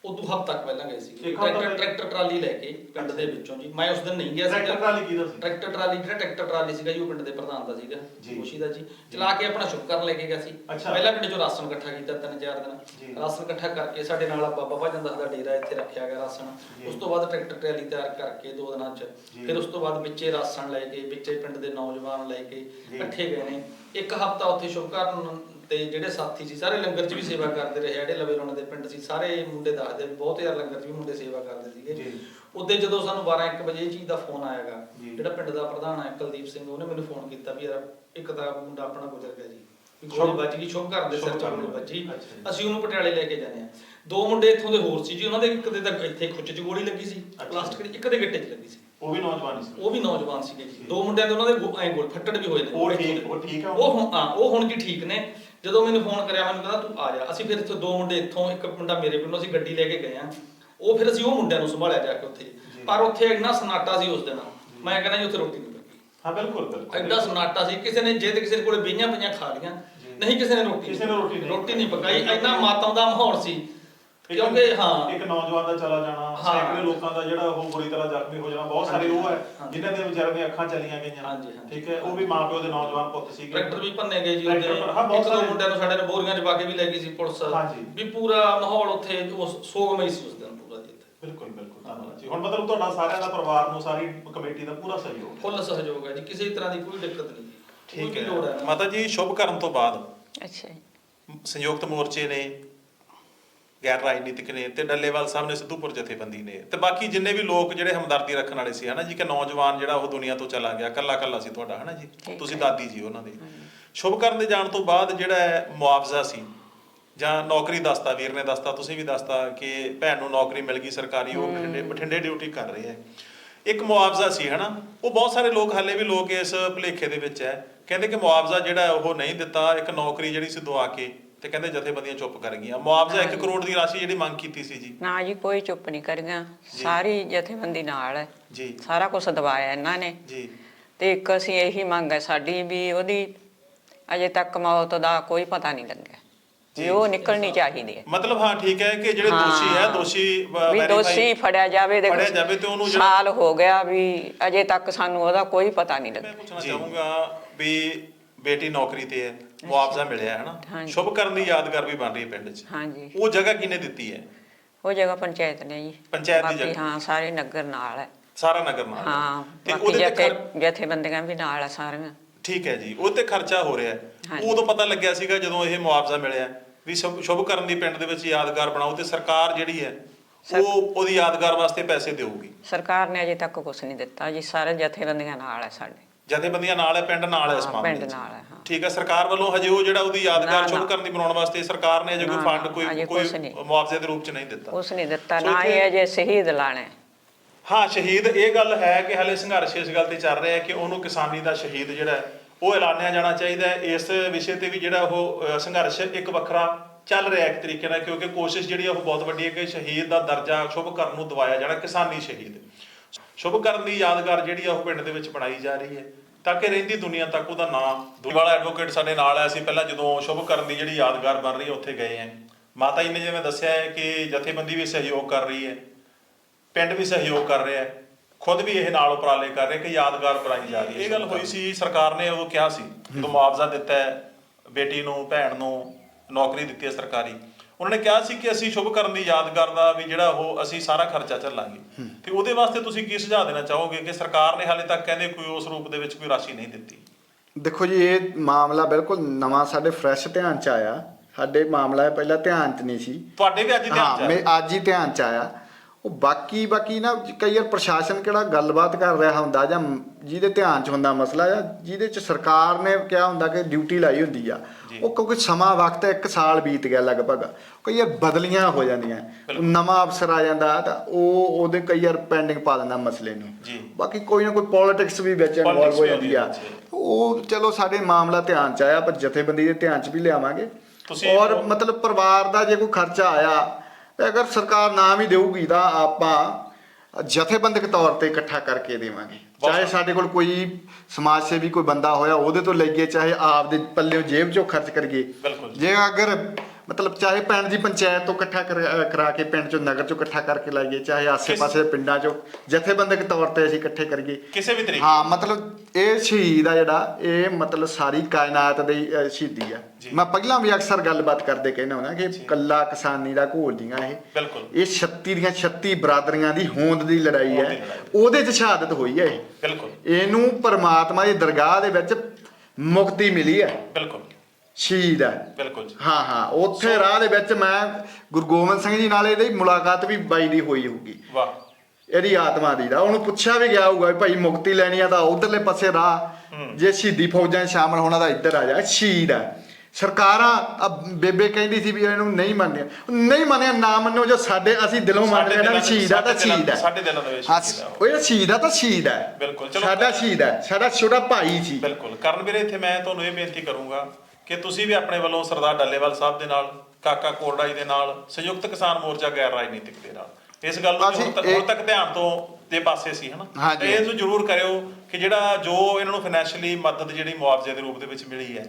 ਉਦੋਂ ਹਫ਼ਤਾ ਤੱਕ ਪਹਿਲਾਂ ਗਏ ਸੀ ਟਰੈਕਟਰ? ਟਰੈਕਟਰ ਟਰਾਲੀ ਲੈ ਕੇ ਪਿੰਡ ਦੇ ਵਿੱਚੋਂ ਜੀ ਮੈਂ ਉਸ ਦਿਨ ਨਹੀਂ ਗਿਆ ਟਰੈਕਟਰ ਟਰਾਲੀ ਕਿਹਦਾ ਸੀ? ਟਰੈਕਟਰ ਟਰਾਲੀ ਜਿਹੜਾ ਟਰੈਕਟਰ ਟਰਾਲੀ ਸੀਗਾ ਜੀ ਉਹ ਪਿੰਡ ਦੇ ਪ੍ਰਧਾਨ ਦਾ ਸੀਗਾ ਜੀ। ਖੁਸ਼ੀ ਦਾ ਜੀ ਚਲਾ ਕੇ ਆਪਣਾ ਸ਼ੁਭ ਕਰਨ ਲੈ ਕੇ ਗਿਆ ਸੀ ਅੱਛਾ। ਪਹਿਲਾਂ ਪਿੰਡ ਚੋਂ ਰਾਸ਼ਨ ਇਕੱਠਾ ਕੀਤਾ ਤਿੰਨ ਚਾਰ ਜੀ। ਦਿਨ ਰਾਸ਼ਨ ਇਕੱਠਾ ਕਰਕੇ ਸਾਡੇ ਨਾਲ ਬਾਬਾ ਭਾਜਨ ਦਾਸ ਦਾ ਡੇਰਾ ਇੱਥੇ ਰੱਖਿਆ ਗਿਆ ਰਾਸ਼ਨ ਜੀ। ਉਸ ਤੋਂ ਬਾਅਦ ਟਰੈਕਟਰ ਟਰਾਲੀ ਤਿਆਰ ਕਰਕੇ ਦੋ ਦਿਨਾਂ ਚ ਜੀ। ਫਿਰ ਉਸ ਤੋਂ ਬਾਅਦ ਵਿੱਚੇ ਰਾਸ਼ਨ ਲੈ ਕੇ ਵਿੱਚੇ ਪਿੰਡ ਦੇ ਨੌਜਵਾਨ ਲੈ ਕੇ ਜੀ। ਇਕੱਠੇ ਗਏ ਨੇ ਇੱਕ ਹਫ਼ਤਾ ਉੱਥੇ ਸ਼ੁਭ ਕਰਨ ਤੇ ਜਿਹੜੇ ਸਾਥੀ ਸੀ ਸਾਰੇ ਲੰਗਰ 'ਚ ਵੀ ਸੇਵਾ ਕਰਦੇ ਰਹੇ ਜਿਹੜੇ ਲਵੇ ਰੋਣ ਦੇ ਪਿੰਡ ਸੀ ਸਾਰੇ ਮੁੰਡੇ ਦੱਸਦੇ ਬਹੁਤ ਯਾਰ ਲੰਗਰ 'ਚ ਵੀ ਮੁੰਡੇ ਸੇਵਾ ਕਰਦੇ ਸੀਗੇ ਜੀ। ਉਹਦੇ ਜਦੋਂ ਸਾਨੂੰ 12 1 ਵਜੇ ਇਹ ਚੀਜ਼ ਦਾ ਫੋਨ ਆਇਆਗਾ। ਜਿਹੜਾ ਪਿੰਡ ਦਾ ਪ੍ਰਧਾਨ ਹੈ ਕੁਲਦੀਪ ਸਿੰਘ ਉਹਨੇ ਮੈਨੂੰ ਫੋਨ ਕੀਤਾ ਵੀ ਯਾਰ ਇੱਕ ਤਾਂ ਮੁੰਡਾ ਆਪਣਾ ਗੁਜ਼ਰ ਗਿਆ ਜੀ ਗੋਲੀ ਵੱਜ ਗਈ ਸ਼ੁਭ ਘਰ ਦੇ ਸਿਰ ਸ਼ੁਭ 'ਚ ਘਰ ਗੋਲੀ ਨੂੰ। ਵੱਜੀ। ਅਸੀਂ ਉਹਨੂੰ ਪਟਿਆਲੇ ਲੈ ਕੇ ਜਾਂਦੇ ਆ ਦੋ ਮੁੰਡੇ ਇੱਥੋਂ ਦੇ ਹੋਰ ਸੀ ਜੀ ਉਹਨਾਂ ਦੇ ਇੱਕ ਦੇ ਤਾਂ ਇੱਥੇ ਖੁੱਚ 'ਚ ਗੋਲੀ ਲੱਗੀ ਸੀ। ਪਲਾਸਟਿਕ ਦੀ ਇੱਕ ਦੇ ਗਿੱਟੇ 'ਚ ਲੱਗੀ ਸੀ ਉਹ ਵੀ ਨੌਜਵਾਨ ਸੀ ਉਹ ਵੀ ਨੌਜਵਾਨ ਸੀਗੇ ਜੀ ਦੋ ਮੁੰਡਿਆਂ ਦੇ ਉਹਨਾਂ ਦੇ ਐਂ ਗੋਲ ਫੱਟੜ ਵੀ ਹੋਏ ਨੇ ਉਹ ਠੀਕ- ਉਹ ਠੀਕ ਆ? ਉਹ ਹਾਂ ਉਹ ਹੁਣ ਜੀ ਠੀਕ ਨੇ ਜਦੋਂ ਮੈਨੂੰ ਫੋਨ ਕਰਿਆ ਮੈਨੂੰ ਕਹਿੰਦਾ ਤੂੰ ਆ ਜਾ। ਅਸੀਂ ਫਿਰ ਇੱਥੋਂ ਦੋ ਮੁੰਡੇ ਇੱਥੋਂ ਇੱਕ ਮੁੰਡਾ ਮੇਰੇ ਪਿੰਡੋਂ ਅਸੀਂ ਗੱਡੀ ਲੈ ਕੇ ਗਏ ਆ। ਉਹ ਫਿਰ ਅਸੀਂ ਉਹ ਮੁੰਡਿਆਂ ਨੂੰ ਸੰਭਾਲਿਆ ਜਾ ਕੇ ਉੱਥੇ। ਪਰ ਉੱਥੇ ਇੰਨਾ ਸਨਾਟਾ ਸੀ ਉਸ ਦਿਨ। ਮੈਂ ਕਹਿੰਦਾ ਜੀ ਉੱਥੇ ਰੋਟੀ ਨਹੀਂ ਲੱਗੀ। ਹਾਂ ਬਿਲਕੁਲ ਬਿਲਕੁਲ। ਐਡਾ ਸਨਾਟਾ ਸੀ। ਕਿਸੇ ਨੇ ਜੇ ਤੇ ਕਿਸੇ ਕੋਲੇ ਬਈਆਂ ਪਈਆਂ ਖਾ ਲੀਆਂ। ਨਹੀਂ ਕਿਸੇ ਨੇ ਰੋਟੀ ਕਿਸੇ ਨੇ ਰੋਟੀ ਨਹੀਂ ਰੋਟੀ ਨਹੀਂ ਪਕਾਈ। ਇੰਨਾ ਮਾਤਾਂ ਦਾ ਮਾਹੌਲ ਸੀ। ਇੱਕ- ਕਿਉਂਕਿ ਹਾਂ ਇੱਕ ਨੌਜਵਾਨ ਦਾ ਚਲਾ ਜਾਣਾ ਹਾਂ। ਸੈਂਕੜੇ ਲੋਕਾਂ ਦਾ ਜਿਹੜਾ ਉਹ ਬੁਰੀ ਤਰ੍ਹਾਂ ਜ਼ਖਮੀ ਹੋ ਜਾਣਾ ਬਹੁਤ ਸਾਰੇ ਉਹ ਹੈ ਹਾਂਜੀ। ਜਿਨ੍ਹਾਂ ਦੇ ਵਿਚਾਰੇ ਦੀਆਂ ਅੱਖਾਂ ਚਲੀਆਂ ਗਈਆਂ ਹਾਂਜੀ, ਹਾਂਜੀ। ਠੀਕ ਹੈ ਉਹ ਵੀ ਮਾਪਿਓ ਦੇ ਨੌਜਵਾਨ ਪੁੱਤ ਸੀਗੇ ਟਰੈਕਟਰ ਵੀ ਭੰਨੇ ਗਏ ਜੀ ਉਹਦੇ ਟਰੈਕਟਰ, ਹਾਂ, ਬਹੁਤ ਇੱਕ ਦੋ ਸਾਰੇ। ਮੁੰਡਿਆਂ ਨੂੰ ਸਾਡੇ ਨੇ ਬੋਰੀਆਂ 'ਚ ਪਾ ਕੇ ਵੀ ਲੈ ਗਈ ਸੀ ਪੁਲਿਸ ਹਾਂਜੀ। ਵੀ ਪੂਰਾ ਮਾਹੌਲ ਉੱਥੇ ਉਸ ਸੋਗਮਈ ਸੀ ਉਸ ਦਿਨ ਪੂਰਾ ਜੀ। ਬਿਲਕੁਲ ਬਿਲਕੁਲ ਧੰਨਵਾਦ ਜੀ ਹੁਣ ਮਤਲਬ ਤੁਹਾਡਾ ਸਾਰਿਆਂ ਦਾ ਪਰਿਵਾਰ ਨੂੰ ਸਾਰੀ ਕਮੇਟੀ ਦਾ ਪੂਰਾ ਸਹਿਯੋਗ ਹੈ। ਫੁੱਲ ਸਹਿਯੋਗ ਹੈ ਜੀ ਕਿਸੇ ਤਰ੍ਹਾਂ ਦੀ ਕੋਈ ਦਿੱਕਤ ਨਹੀਂ ਜੀ ਕੋਈ ਵੀ ਲੋੜ ਹੈ ਮਾਤਾ ਜੀ ਸ਼ੁਭ ਕਰਨ ਤੋਂ ਬਾਅਦ ਅੱਛਾ ਜੀ ਸੰਯੁਕਤ ਮੋਰਚੇ ਨੇ ਗੈਰ ਰਾਜਨੀਤਿਕ ਨੇ ਤੇ ਡੱਲੇਵਾਲ ਸਾਹਿਬ ਨੇ ਸਿੱਧੂਪੁਰ ਜਥੇਬੰਦੀ ਨੇ ਤੇ ਬਾਕੀ ਜਿੰਨੇ ਵੀ ਲੋਕ ਜਿਹੜੇ ਹਮਦਰਦੀ ਰੱਖਣ ਵਾਲੇ ਸੀ ਹਨਾ ਜੀ ਕਿ ਨੌਜਵਾਨ ਜਿਹੜਾ ਉਹ ਦੁਨੀਆ ਤੋਂ ਚਲਾ ਗਿਆ ਕੱਲਾ ਕੱਲਾ ਸੀ ਤੁਹਾਡਾ ਹਨਾ ਜੀ ਤੁਸੀਂ ਦਾਦੀ ਜੀ ਉਹਨਾਂ ਦੇ। ਸ਼ੁਭ ਕਰਨ ਦੇ ਜਾਣ ਤੋਂ ਬਾਅਦ ਜਿਹੜਾ ਹੈ ਮੁਆਵਜ਼ਾ ਸੀ ਜਾਂ ਨੌਕਰੀ ਦੱਸਤਾ ਵੀਰ ਨੇ ਦੱਸਤਾ ਤੁਸੀਂ ਵੀ ਦੱਸਤਾ ਕਿ ਭੈਣ ਨੂੰ ਨੌਕਰੀ ਮਿਲ ਗਈ ਸਰਕਾਰੀ ਉਹ ਬਠਿੰਡੇ ਬਠਿੰਡੇ ਡਿਊਟੀ ਕਰ ਰਹੇ ਹੈ ਇੱਕ ਮੁਆਵਜ਼ਾ ਸੀ ਹਨਾ ਉਹ ਬਹੁਤ ਸਾਰੇ ਲੋਕ ਹਾਲੇ ਵੀ ਲੋਕ ਇਸ ਭੁਲੇਖੇ ਦੇ ਵਿੱਚ ਹੈ। ਕਹਿੰਦੇ ਕਿ ਮੁਆਵਜ਼ਾ ਜਿਹੜਾ ਉਹ ਨਹੀਂ ਦਿੱਤਾ ਇੱਕ ਨੌਕਰੀ ਜਿਹੜੀ ਸੀ ਦਵਾ ਕੇ ਤੇ ਕਹਿੰਦੇ ਜਥੇਬੰਦੀਆਂ ਚੁੱਪ ਕਰ ਗਈਆਂ। ਮੁਆਵਜ਼ਾ 1 ਕਰੋੜ ਦੀ ਰਾਸ਼ੀ ਜਿਹੜੀ ਮੰਗ ਕੀਤੀ ਸੀ ਜੀ। ਨਾ ਜੀ ਕੋਈ ਚੁੱਪ ਨਹੀਂ ਕਰੀਆਂ ਸਾਰੀ ਜਥੇਬੰਦੀ ਨਾਲ। ਹੈ ਜੀ। ਸਾਰਾ ਕੁਝ ਦਵਾਇਆ ਇਹਨਾਂ ਨੇ। ਜੀ। ਤੇ ਇੱਕ ਅਸੀਂ ਇਹੀ ਮੰਗ ਹੈ ਸਾਡੀ ਵੀ ਉਹਦੀ ਅਜੇ ਤੱਕ ਮੌਤ ਦਾ ਕੋਈ ਪਤਾ ਨਹੀਂ ਲੱਗਿਆ। ਵੀ ਉਹ ਨਿਕਲਣੀ ਚਾਹੀਦੀ ਹੈ। ਮਤਲਬ ਹਾਂ ਠੀਕ ਹੈ ਕਿ ਜਿਹੜੇ ਦੋਸ਼ੀ ਹੈ। ਦੋਸ਼ੀ ਵ- ਦੋਸ਼ੀ ਫੜਿਆ ਜਾਵੇ ਦੇਖੋ ਫੜਿਆ ਜਾਵੇ ਤੇ ਉਹਨੂੰ ਸਾਲ ਹੋ ਗਿਆ ਵੀ ਅਜੇ ਤੱਕ ਸਾਨੂੰ ਉਹਦਾ ਕੋਈ ਪਤਾ ਨਹੀਂ ਮੈਂ ਲੱਗਾ ਪੁੱਛਣਾ ਚਾਹੂੰਗਾ ਵੀ ਬੇਟੀ ਨੌਕਰੀ ਤੇ ਹੈ। ਮੁਆਵਜ਼ਾ ਮਿਲਿਆ ਹੈ ਹਾਂਜੀ। ਸ਼ੁਭ ਕਰਨ ਦੀ ਯਾਦਗਾਰ ਵੀ ਬਣ ਰਹੀ ਹੈ ਪਿੰਡ 'ਚ। ਹਾਂਜੀ। ਉਹ ਜਗ੍ਹਾ ਕਿਹਨੇ ਦਿੱਤੀ ਹੈ? ਉਹ ਜਗ੍ਹਾ ਪੰਚਾਇਤ ਨੇ ਜੀ। ਪੰਚਾਇਤ ਦੀ ਬਾਕੀ ਜਗ੍ਹਾ। ਹਾਂ ਸਾਰੇ ਨਗਰ ਨਾਲ ਹੈ। ਸਾਰਾ ਨਗਰ ਨਾਲ ਹਾਂ। ਤੇ ਬਾਕੀ ਉਹਦੇ ਤੇ ਜਥੇ ਖਰ- ਜਥੇਬੰਦੀਆਂ ਵੀ ਨਾਲ ਹੈ ਸਾਰੀਆਂ। ਠੀਕ ਹੈ ਜੀ। ਉਹ ਤੇ ਖਰਚਾ ਹੋ ਰਿਹਾ ਹੈ। ਹਾਂਜੀ। ਉਦੋਂ ਪਤਾ ਲੱਗਿਆ ਸੀਗਾ ਜਦੋਂ ਇਹ ਮੁਆਵਜ਼ਾ ਮਿਲਿਆ ਵੀ ਸ਼ੁਭ ਸ਼ੁਭ ਕਰਨ ਦੀ ਪਿੰਡ ਦੇ ਵਿੱਚ ਯਾਦਗਾਰ ਬਣਾਓ ਤੇ ਸਰਕਾਰ ਜਿਹੜੀ ਹੈ ਉਹ ਉਹਦੀ ਯਾਦਗਾਰ ਵਾਸਤੇ ਪੈਸੇ ਦੇਊਗੀ। ਸਰਕਾਰ ਨੇ ਅਜੇ ਤੱਕ ਕੁਝ ਨਹੀਂ ਦਿੱਤਾ ਜੀ। ਸਾਰੇ ਜਥੇਬੰਦੀਆਂ ਨਾਲ ਹੈ ਸਾਡੇ। ਜਥੇਬੰਦੀਆਂ ਨਾਲ ਹੈ ਪਿੰਡ ਨਾਲ ਹੈ ਇਸ ਮਾਮਲੇ ਪਿੰਡ। ਨਾਲ ਹੈ, ਹਾਂ। ਠੀਕ ਹੈ ਸਰਕਾਰ ਵੱਲੋਂ ਹਜੇ ਉਹ ਜਿਹੜਾ ਉਹਦੀ ਨਾ, ਯਾਦਗਾਰ ਨਾ। ਸ਼ੁਭ ਕਰਨ ਦੀ ਬਣਾਉਣ ਵਾਸਤੇ ਸਰਕਾਰ ਨੇ ਅਜੇ ਕੋਈ ਨਾ, ਫੰਡ ਨਾ, ਕੋਈ ਕੋਈ। ਮੁਆਵਜ਼ੇ ਦੇ ਰੂਪ 'ਚ ਨਹੀਂ ਦਿੱਤਾ ਕੁਛ ਨਹੀਂ ਦਿੱਤਾ ਨਾ ਇਹ ਅਜੇ ਸ਼ਹੀਦ ਲਾਣਾ ਹੈ। ਸ਼ਹੀਦ ਇਹ ਗੱਲ ਹੈ ਕਿ ਹਲੇ ਸੰਘਰਸ਼ ਇਸ ਗੱਲ ਤੇ ਚੱਲ ਰਿਹਾ ਹੈ ਕਿ ਉਹਨੂੰ ਕਿਸਾਨੀ ਦਾ ਸ਼ਹੀਦ ਜਿਹੜਾ ਉਹ ਐਲਾਨਿਆ ਜਾਣਾ ਚਾਹੀਦਾ ਹੈ ਇਸ ਵਿਸ਼ੇ ਤੇ ਵੀ ਜਿਹੜਾ ਉਹ ਸੰਘਰਸ਼ ਇੱਕ ਵੱਖਰਾ ਚੱਲ ਰਿਹਾ ਇੱਕ ਤਰੀਕੇ ਨਾਲ ਕਿਉਂਕਿ ਕੋਸ਼ਿਸ਼ ਜਿਹੜੀ ਉਹ ਬਹੁਤ ਵੱਡੀ ਹੈ ਕਿ ਸ਼ਹੀਦ ਦਾ ਦਰਜਾ ਸ਼ੁਭ ਕਰਨ ਨੂੰ ਦਵਾਇਆ ਜਾਣਾ ਕਿਸਾਨੀ ਸ਼ਹੀਦ ਸ਼ੁਭ ਕਰਨ ਦੀ ਯਾਦਗਾਰ ਜਿਹੜੀ ਆ ਉਹ ਪਿੰਡ ਦੇ ਵਿੱਚ ਬਣਾਈ ਜਾ ਰਹੀ ਹੈ। ਤਾਂ ਕਿ ਰਹਿੰਦੀ ਦੁਨੀਆ ਤੱਕ ਉਹਦਾ ਨਾਮ ਵਾਲਾ ਐਡਵੋਕੇਟ ਸਾਡੇ ਨਾਲ ਆਇਆ ਸੀ ਪਹਿਲਾਂ ਜਦੋਂ ਸ਼ੁਭ ਕਰਨ ਦੀ ਜਿਹੜੀ ਯਾਦਗਾਰ ਬਣ ਰਹੀ ਹੈ ਉੱਥੇ ਗਏ ਆ ਮਾਤਾ ਜੀ ਨੇ ਜਿਵੇਂ ਦੱਸਿਆ ਹੈ ਕਿ ਜਥੇਬੰਦੀ ਵੀ ਸਹਿਯੋਗ ਕਰ ਰਹੀ ਹੈ ਪਿੰਡ ਵੀ ਸਹਿਯੋਗ ਕਰ ਰਿਹਾ ਹੈ ਖੁਦ ਵੀ ਇਹ ਨਾਲ ਉਪਰਾਲੇ ਕਰ ਰਹੇ ਕਿ ਯਾਦਗਾਰ ਬਣਾਈ ਜਾ ਰਹੀ ਹੈ। ਇਹ ਗੱਲ ਹੋਈ ਸੀ ਸਰਕਾਰ ਨੇ ਉਦੋਂ ਕਿਹਾ ਸੀ ਜਦੋਂ ਮੁਆਵਜ਼ਾ ਦਿੱਤਾ ਹੈ ਬੇਟੀ ਨੂੰ ਭੈਣ ਨੂੰ ਨੌਕਰੀ ਦਿੱਤੀ ਹੈ ਸਰਕਾਰੀ। ਉਹਨਾਂ ਨੇ ਕਿਹਾ ਸੀ ਕਿ ਅਸੀਂ ਸ਼ੁਭ ਕਰਨ ਦੀ ਯਾਦਗਾਰ ਦਾ ਵੀ ਜਿਹੜਾ ਉਹ ਅਸੀਂ ਸਾਰਾ ਖਰਚਾ ਚੱਲਾਂਗੇ। ਤੇ ਉਹਦੇ ਵਾਸਤੇ ਤੁਸੀਂ ਕੀ ਸੁਝਾਅ ਦੇਣਾ ਚਾਹੋਗੇ ਕਿ ਸਰਕਾਰ ਨੇ ਹਾਲੇ ਤੱਕ ਕਹਿੰਦੇ ਕੋਈ ਉਸ ਰੂਪ ਦੇ ਵਿੱਚ ਕੋਈ ਰਾਸ਼ੀ ਨਹੀਂ ਦਿੱਤੀ? ਦੇਖੋ ਜੀ ਇਹ ਮਾਮਲਾ ਬਿਲਕੁਲ ਨਵਾਂ ਸਾਡੇ ਫਰੈਸ਼ ਧਿਆਨ ਚ ਆਇਆ। ਸਾਡੇ ਮਾਮਲਾ ਪਹਿਲਾਂ ਧਿਆਨ ਚ ਨਹੀਂ ਸੀ। ਤੁਹਾਡੇ ਵੀ ਅੱਜ ਹੀ ਧਿਆਨ ਚ ਹਾਂ ਆਇਆ। ਮੈਂ ਅੱਜ ਹੀ ਧਿਆਨ ਚ ਆਇਆ। ਉਹ ਬਾਕੀ ਬਾਕੀ ਨਾ ਕਈ ਵਾਰ ਪ੍ਰਸ਼ਾਸਨ ਕਿਹੜਾ ਗੱਲਬਾਤ ਕਰ ਰਿਹਾ ਹੁੰਦਾ ਜਾਂ ਜਿਹਦੇ ਧਿਆਨ ਚ ਹੁੰਦਾ ਮਸਲਾ ਜਾਂ ਜਿਹਦੇ ਚ ਸਰਕਾਰ ਨੇ ਕਿਹਾ ਹੁੰਦਾ ਕਿ ਡਿਊਟੀ ਲਾਈ ਹੁੰਦੀ ਆ ਉਹ ਕਿਉਂਕਿ ਸਮਾਂ ਵਕਤ ਇੱਕ ਸਾਲ ਬੀਤ ਗਿਆ ਲਗਭਗ। ਕਈ ਵਾਰ ਬਦਲੀਆਂ ਹੋ ਜਾਂਦੀਆਂ ਨਵਾਂ ਅਫਸਰ ਆ ਜਾਂਦਾ ਤਾਂ ਉਹ ਉਹਦੇ ਕਈ ਵਾਰ ਪੈਂਡਿੰਗ ਪਾ ਦਿੰਦਾ ਮਸਲੇ ਨੂੰ। ਬਾਕੀ ਕੋਈ ਨਾ ਕੋਈ ਪੋਲਿਟਿਕਸ ਵੀ ਵਿੱਚ ਇਨਵੋਲਵ ਹੋ ਜਾਂਦੀ ਆ। ਉਹ ਚਲੋ ਸਾਡੇ ਮਾਮਲਾ ਧਿਆਨ ਚ ਆਇਆ ਪਰ ਜਥੇਬੰਦੀ ਦੇ ਧਿਆਨ ਚ ਵੀ ਲਿਆਵਾਂਗੇ। ਔਰ ਮਤਲਬ ਪਰਿਵਾਰ ਦਾ ਜੇ ਕੋਈ ਖਰਚਾ ਆਇਆ ਤੇ ਅਗਰ ਸਰਕਾਰ ਨਾ ਵੀ ਦੇਊਗੀ ਤਾਂ ਆਪਾਂ ਜਥੇਬੰਦਕ ਤੌਰ ਤੇ ਇਕੱਠਾ ਕਰਕੇ ਦੇਵਾਂਗੇ। ਚਾਹੇ ਸਾਡੇ ਕੋਲ ਕੋਈ ਸਮਾਜ ਸੇਵੀ ਕੋਈ ਬੰਦਾ ਹੋਇਆ ਉਹਦੇ ਤੋਂ ਲਈਏ ਚਾਹੇ ਆਪ ਦੇ ਪੱਲੇ ਜੇਬ ਚੋਂ ਖਰਚ ਕਰੀਏ। ਜੇ ਅਗਰ ਮਤਲਬ ਚਾਹੇ ਪਿੰਡ ਦੀ ਪੰਚਾਇਤ ਤੋਂ ਇਕੱਠਾ ਕਰ- ਕੇ ਪਿੰਡ ਚੋਂ ਨਗਰ ਚੋਂ ਇਕੱਠਾ ਕਰਕੇ ਲਾਈਏ ਚਾਹੇ ਆਸੇ-ਪਾਸੇ ਦੇ ਪਿੰਡਾਂ ਚੋਂ ਜਥੇਬੰਦਕ ਤੌਰ ਤੇ ਅਸੀਂ ਇਕੱਠੇ ਕਰੀਏ। ਕਿਸੇ ਵੀ ਤਰੀਕੇ ਹਾਂ ਮਤਲਬ ਇਹ ਸ਼ਹੀਦ ਆ ਜਿਹੜਾ ਇਹ ਮਤਲਬ ਸਾਰੀ ਕਾਇਨਾਤ ਦੀ ਸ਼ਹੀਦੀ ਆ। ਮੈਂ ਪਹਿਲਾਂ ਵੀ ਅਕਸਰ ਗੱਲਬਾਤ ਕਰਦੇ ਕਹਿੰਦਾ ਹੁੰਦਾ ਕਿ ਕੱਲਾ ਕਿਸਾਨੀ ਦਾ ਘੋਲ ਦੀਆਂ ਇਹ। ਬਿਲਕੁਲ। ਇਹ 36 ਦੀਆਂ 36 ਬਰਾਦਰੀਆਂ ਦੀ ਹੋਂਦ ਦੀ ਲੜਾਈ ਹੋਂਦ ਹੈ ਦੀ ਲੜਾਈ। ਉਹਦੇ 'ਚ ਸ਼ਹਾਦਤ ਹੋਈ ਹੈ ਇਹ। ਬਿਲਕੁਲ। ਇਹਨੂੰ ਪਰਮਾਤਮਾ ਦੀ ਦਰਗਾਹ ਦੇ ਵਿੱਚ ਮੁਕਤੀ ਮਿਲੀ ਹੈ ਬਿਲਕੁਲ। ਸ਼ਹੀਦ ਹੈ। ਬਿਲਕੁਲ ਜੀ। ਹਾਂ ਹਾਂ। ਉੱਥੇ ਰਾਹ ਦੇ ਵਿੱਚ ਮੈਂ ਗੁਰੂ ਗੋਬਿੰਦ ਸਿੰਘ ਜੀ ਨਾਲ ਇਹਦੀ ਮੁਲਾਕਾਤ ਵੀ ਬਾਈ ਦੀ ਹੋਈ ਹੋਊਗੀ। ਵਾਹ। ਇਹਦੀ ਆਤਮਾ ਦੀ ਦਾ। ਉਹਨੂੰ ਪੁੱਛਿਆ ਵੀ ਗਿਆ ਹੋਊਗਾ ਵੀ ਭਾਈ ਮੁਕਤੀ ਲੈਣੀ ਆ ਤਾਂ ਉਧਰਲੇ ਪਾਸੇ ਰਾਹ ਜੇ ਸ਼ਹੀਦੀ ਫੌਜਾਂ ਸ਼ਾਮਲ ਹੋਣਾ ਤਾਂ ਇੱਧਰ ਆ ਜਾ। ਸ਼ਹੀਦ ਆ ਸਰਕਾਰਾਂ ਆ ਬੇਬੇ ਕਹਿੰਦੀ ਸੀ ਵੀ ਇਹਨੂੰ ਨਹੀਂ ਮੰਨਿਆ ਨਹੀਂ ਮੰਨਿਆ ਨਾ ਮੰਨੋ ਜੋ ਸਾਡੇ ਅਸੀਂ ਦਿਲੋਂ ਮੰਨ ਸਾਡੇ ਲੈਣਾ ਵੀ ਸ਼ਹੀਦ ਆ ਤਾਂ ਸ਼ਹੀਦ ਆ ਸਾਡੇ ਦਿਲਾਂ ਦੇ ਵਿੱਚ ਆ ਉਹ। ਸ਼ਹੀਦ ਆ ਤਾਂ ਸ਼ਹੀਦ ਆ ਬਿਲਕੁਲ, ਚਲੋ। ਸਾਡਾ ਸ਼ਹੀਦ ਆ ਸਾਡਾ ਛੋਟਾ ਭਾਈ ਸੀ। ਬਿਲਕੁਲ। ਕਰਨ ਵੀਰੇ ਇੱਥੇ ਮੈਂ ਤੁਹਾਨੂੰ ਇਹ ਬੇਨਤੀ ਕਰੂੰਗਾ ਕਿ ਤੁਸੀਂ ਵੀ ਆਪਣੇ ਵੱਲੋਂ ਸਰਦਾਰ ਡੱਲੇਵਾਲ ਸਾਹਿਬ ਦੇ ਨਾਲ ਕਾਕਾ ਕੋਰੜਾ ਜੀ ਦੇ ਨਾਲ ਸੰਯੁਕਤ ਕਿਸਾਨ ਮੋਰਚਾ ਗੈਰ ਰਾਜਨੀਤਿਕ ਦੇ ਨਾਲ। ਇਸ ਗੱਲ ਨੂੰ ਹੁਣ ਤੱਕ ਹੁਣ ਤੱਕ ਧਿਆਨ ਤੋਂ ਦੇ ਪਾਸੇ ਸੀ ਹਨਾ। ਤੇ ਇਸ ਨੂੰ ਜ਼ਰੂਰ ਕਰਿਓ ਕਿ ਜਿਹੜਾ ਜੋ ਇਹਨਾਂ ਨੂੰ ਫਾਈਨੈਂਸ਼ੀਅਲੀ ਮਦਦ ਜਿਹੜੀ ਮੁਆਵਜ਼ੇ ਦੇ ਰੂਪ ਦੇ ਵਿੱਚ ਮਿਲੀ ਹੈ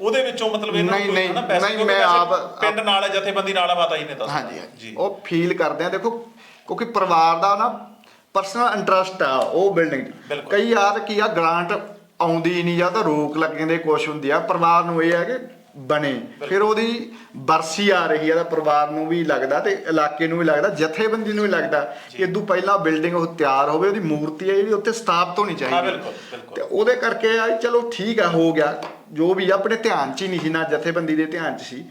ਉਹਦੇ ਵਿੱਚੋਂ ਮਤਲਬ ਇਹਨਾਂ ਨੂੰ ਕੋਈ ਨਹੀਂ, ਹਨਾ ਪੈਸੇ ਨਹੀਂ, ਮੈਂ ਆਪ- ਪਿੰਡ ਨਾਲ ਜਥੇਬੰਦੀ ਨਾਲ ਮਾਤਾ ਜੀ ਨੇ ਦੱਸਿਆ। ਹਾਂਜੀ ਹਾਂਜੀ। ਜੀ। ਉਹ ਫੀਲ ਕਰਦੇ ਆ। ਦੇਖੋ ਕਿਉਂਕਿ ਪਰਿਵਾਰ ਦਾ ਨਾ ਪਰਸਨਲ ਇੰਟਰਸਟ ਆ ਉਹ ਬਿਲਡਿੰਗ। ਕਈ ਯਾਰ ਕੀ ਆ ਗ੍ਰਾਂਟ ਆਉਂਦੀ ਨਹੀਂ ਜਾਂ ਤਾਂ ਰੋਕ ਲੱਗਣ ਦੇ ਕੁਛ ਹੁੰਦੀ ਆ ਪਰਿਵਾਰ ਨੂੰ ਇਹ ਹੈ ਕਿ ਬਣੇ। ਫਿਰ ਉਹਦੀ ਬਰਸੀ ਆ ਰਹੀ ਆ ਤਾਂ ਪਰਿਵਾਰ ਨੂੰ ਵੀ ਲੱਗਦਾ ਤੇ ਇਲਾਕੇ ਨੂੰ ਵੀ ਲੱਗਦਾ ਜਥੇਬੰਦੀ ਨੂੰ ਵੀ ਲੱਗਦਾ ਕਿ ਇਦੋਂ ਪਹਿਲਾਂ ਬਿਲਡਿੰਗ ਉਹ ਤਿਆਰ ਹੋਵੇ ਉਹਦੀ ਮੂਰਤੀ ਹੈ ਜਿਹੜੀ ਉੱਥੇ ਸਥਾਪਿਤ ਹੋਣੀ ਚਾਹੀਦੀ ਹਾਂ, ਹੈ। ਤੇ ਉਹਦੇ ਕਰਕੇ ਆ ਚਲੋ ਠੀਕ ਆ ਹੋ ਗਿਆ। ਜੋ ਵੀ ਆ, ਆਪਣੇ ਧਿਆਨ 'ਚ ਹੀ ਨਹੀਂ ਸੀ ਨਾ ਜਥੇਬੰਦੀ ਦੇ ਧਿਆਨ 'ਚ ਸੀ।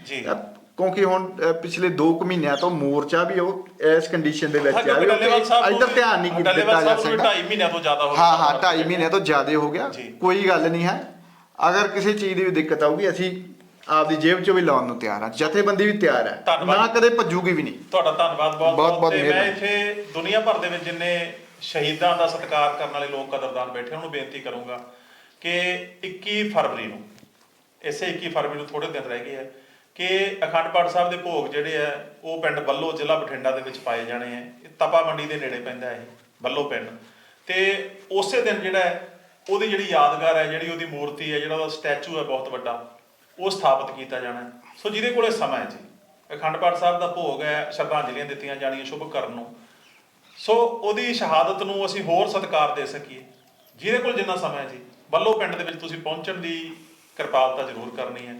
ਕਿਉਂਕਿ ਹੁਣ ਅ, ਪਿਛਲੇ 2 ਮਹੀਨਿਆਂ ਤੋਂ ਮੋਰਚਾ ਵੀ ਉਹ ਇਸ ਕੰਡੀਸ਼ਨ ਦੇ ਵਿੱਚ ਆ ਕਿਉਂਕਿ ਵੀ ਡੱਲੇਵਾਲ ਸਾਹਿਬ ਇੱਧਰ ਧਿਆਨ ਨਹੀਂ ਕੀਤਾ ਡੱਲੇਵਾਲ ਜਾ ਸਾਹਿਬ ਨੂੰ ਵੀ ਸਕਦਾ। ਢਾਈ ਮਹੀਨਿਆਂ ਤੋਂ ਜ਼ਿਆਦਾ ਹੋ ਹਾਂ ਗਿਆ। ਹਾਂ 2.5 ਮਹੀਨੇ ਤੋਂ ਜ਼ਿਆਦਾ ਹੋ ਗਿਆ। ਜੀ। ਕੋਈ ਗੱਲ ਨਹੀਂ ਹੈ। ਅਗਰ ਕਿਸੇ ਚੀਜ਼ ਦੀ ਵੀ ਦਿੱਕਤ ਆਊਗੀ ਅਸੀਂ ਆਪਦੀ ਜੇਬ ਚੋਂ ਵੀ ਲਾਉਣ ਨੂੰ ਤਿਆਰ ਹਾਂ। ਜਥੇਬੰਦੀ ਵੀ ਤਿਆਰ ਹੈ। ਧੰਨਵਾਦ। ਨਾ ਕਦੇ ਭੱਜੂਗੀ ਵੀ ਨਹੀਂ। ਤੁਹਾਡਾ ਧੰਨਵਾਦ ਬਹੁਤ ਬਹੁਤ- ਬਹੁਤ। ਤੇ ਮੈਂ ਮਿਹਰਬਾਨੀ। ਇੱਥੇ ਦੁਨੀਆ ਭਰ ਦੇ ਵਿੱਚ ਜਿੰਨੇ ਸ਼ਹੀਦਾਂ ਦਾ ਸਤਿਕਾਰ ਕਰਨ ਵਾਲੇ ਲੋਕ ਕਦਰਦਾਨ ਬੈਠੇ ਉਹਨਾਂ ਨੂੰ ਬੇਨਤੀ ਕਰੂੰਗਾ ਕਿ 21 ਫਰਵਰੀ ਨੂੰ ਇਸੇ 21 ਫਰਵਰੀ ਨੂੰ ਥੋੜੇ ਦਿਨ ਰਹਿ ਗਏ ਆ ਕਿ ਅਖੰਡ ਪਾਠ ਸਾਹਿਬ ਦੇ ਭੋਗ ਜਿਹੜੇ ਆ ਉਹ ਪਿੰਡ ਬੱਲੋ ਜ਼ਿਲ੍ਹਾ ਬਠਿੰਡਾ ਦੇ ਵਿੱਚ ਪਾਏ ਜਾਣੇ ਆ। ਇਹ ਤਪਾ ਮੰਡੀ ਦੇ ਨੇੜੇ ਪੈਂਦਾ ਇਹ ਬੱਲੋ ਪਿੰਡ। ਤੇ ਉਸੇ ਦਿਨ ਜਿਹੜਾ ਹੈ, ਉਹਦੀ ਜਿਹੜੀ ਯਾਦਗਾਰ ਹੈ ਜਿਹੜੀ ਉਹਦੀ ਮੂਰਤੀ ਹੈ ਜਿਹੜਾ ਉਹਦਾ ਸਟੈਚੂ ਹੈ ਬਹੁਤ ਵੱਡਾ ਉਹ ਸਥਾਪਿਤ ਕੀਤਾ ਜਾਣਾ ਸੋ ਜਿਹਦੇ ਕੋਲੇ ਸਮਾਂ ਹੈ ਜੀ। ਅਖੰਡ ਪਾਠ ਸਾਹਿਬ ਦਾ ਭੋਗ ਹੈ ਸ਼ਰਧਾਂਜਲੀਆਂ ਦਿੱਤੀਆਂ ਜਾਣੀਆਂ ਸ਼ੁਭ ਕਰਨ ਨੂੰ। ਸੋ ਉਹਦੀ ਸ਼ਹਾਦਤ ਨੂੰ ਅਸੀਂ ਹੋਰ ਸਤਿਕਾਰ ਦੇ ਸਕੀਏ। ਜਿਹਦੇ ਕੋਲ ਜਿੰਨਾ ਸਮਾਂ ਹੈ ਜੀ ਬੱਲੋ ਪਿੰਡ ਦੇ ਵਿੱਚ ਤੁਸੀਂ ਪਹੁੰਚਣ ਦੀ ਕਿਰਪਾਲਤਾ ਜ਼ਰੂਰ ਕਰਨੀ ਹੈ।